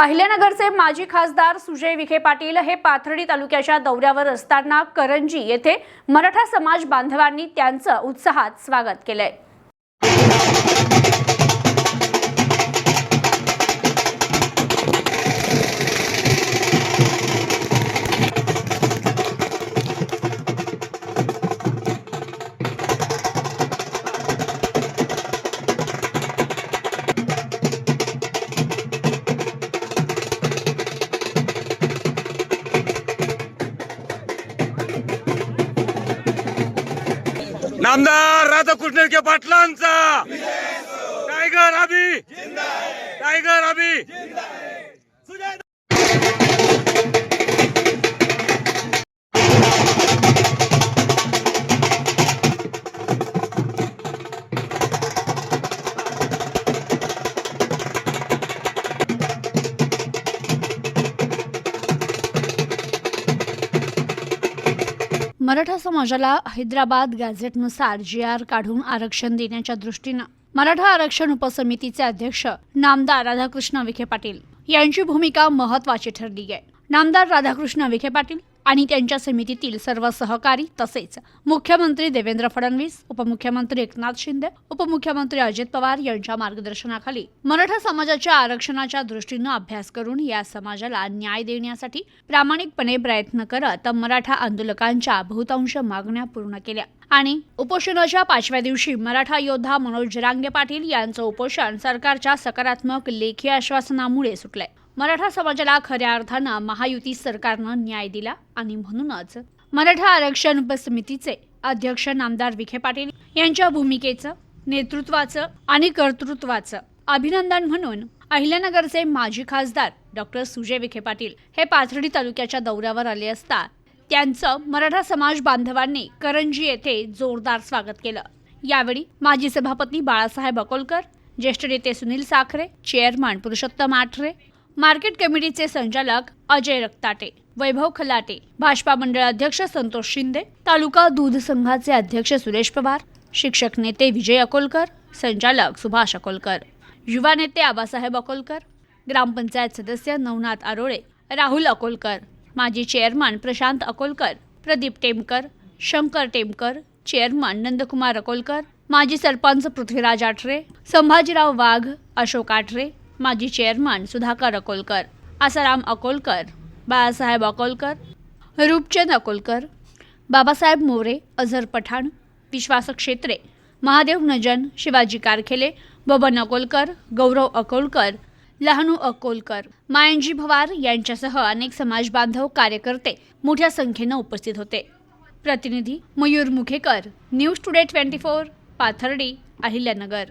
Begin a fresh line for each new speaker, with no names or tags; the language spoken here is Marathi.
अहिल्यानगरचे माजी खासदार सुजय विखे पाटील हे पाथर्डी तालुक्याच्या दौऱ्यावर असताना करंजी येथे मराठा समाज बांधवांनी त्यांचं उत्साहात स्वागत केलंय.
नामदार राधाकृष्ण के पाटलांचा. टायगर अभि.
मराठा समाजाला हैदराबाद गॅझेटनुसार जी आर काढून आरक्षण देण्याच्या दृष्टीनं मराठा आरक्षण उपसमितीचे अध्यक्ष नामदार राधाकृष्ण विखे पाटील यांची भूमिका महत्वाची ठरली आहे. नामदार राधाकृष्ण विखे पाटील आणि त्यांच्या समितीतील सर्व सहकारी तसेच मुख्यमंत्री देवेंद्र फडणवीस उपमुख्यमंत्री एकनाथ शिंदे उपमुख्यमंत्री अजित पवार यांच्या मार्गदर्शनाखाली मराठा समाजाच्या आरक्षणाच्या दृष्टीनं अभ्यास करून या समाजाला न्याय देण्यासाठी प्रामाणिकपणे प्रयत्न करत मराठा आंदोलकांच्या बहुतांश मागण्या पूर्ण केल्या. आणि उपोषणाच्या पाचव्या दिवशी मराठा योद्धा मनोज जरांगे पाटील यांचं उपोषण सरकारच्या सकारात्मक लेखी आश्वासनामुळे सुटलंय. मराठा समाजाला खऱ्या अर्थानं महायुती सरकारनं न्याय दिला आणि म्हणूनच मराठा आरक्षण उपसमितीचे अध्यक्ष नामदार विखे पाटील यांच्या भूमिकेचं नेतृत्वाचं आणि कर्तृत्वाचं अभिनंदन म्हणून अहिल्यानगरचे माजी खासदार डॉक्टर सुजय विखे पाटील हे पाथर्डी तालुक्याच्या दौऱ्यावर आले असता त्यांचं मराठा समाज बांधवांनी करंजी येथे जोरदार स्वागत केलं. यावेळी माजी सभापती बाळासाहेब अकोलकर ज्येष्ठ नेते सुनील साखरे चेअरमन पुरुषोत्तम आठरे मार्केट कमिटीचे संचालक अजय रक्ताटे वैभव खलाटे भाजपा मंडळ अध्यक्ष संतोष शिंदे तालुका दूध संघाचे अध्यक्ष सुरेश पवार शिक्षक नेते विजय अकोलकर संचालक सुभाष अकोलकर युवा नेते आबासाहेब अकोलकर ग्रामपंचायत सदस्य नवनाथ आरोळे राहुल अकोलकर माजी चेअरमन प्रशांत अकोलकर प्रदीप टेमकर शंकर टेमकर चेअरमन नंदकुमार अकोलकर माजी सरपंच पृथ्वीराज आठरे संभाजीराव वाघ अशोक आठरे माजी चेअरमन सुधाकर अकोलकर आसाराम अकोलकर बाळासाहेब अकोलकर रूपचंद अकोलकर बाबासाहेब मोरे अझर पठाण विश्वास क्षेत्रे महादेव नजन शिवाजी कारखेले बबन अकोलकर गौरव अकोलकर लहानू अकोलकर मायंजी भवार यांच्यासह अनेक समाज बांधव कार्यकर्ते मोठ्या संख्येनं उपस्थित होते. प्रतिनिधी Mayur Mukhekar news today twenty four Pathardi Ahilyanagar.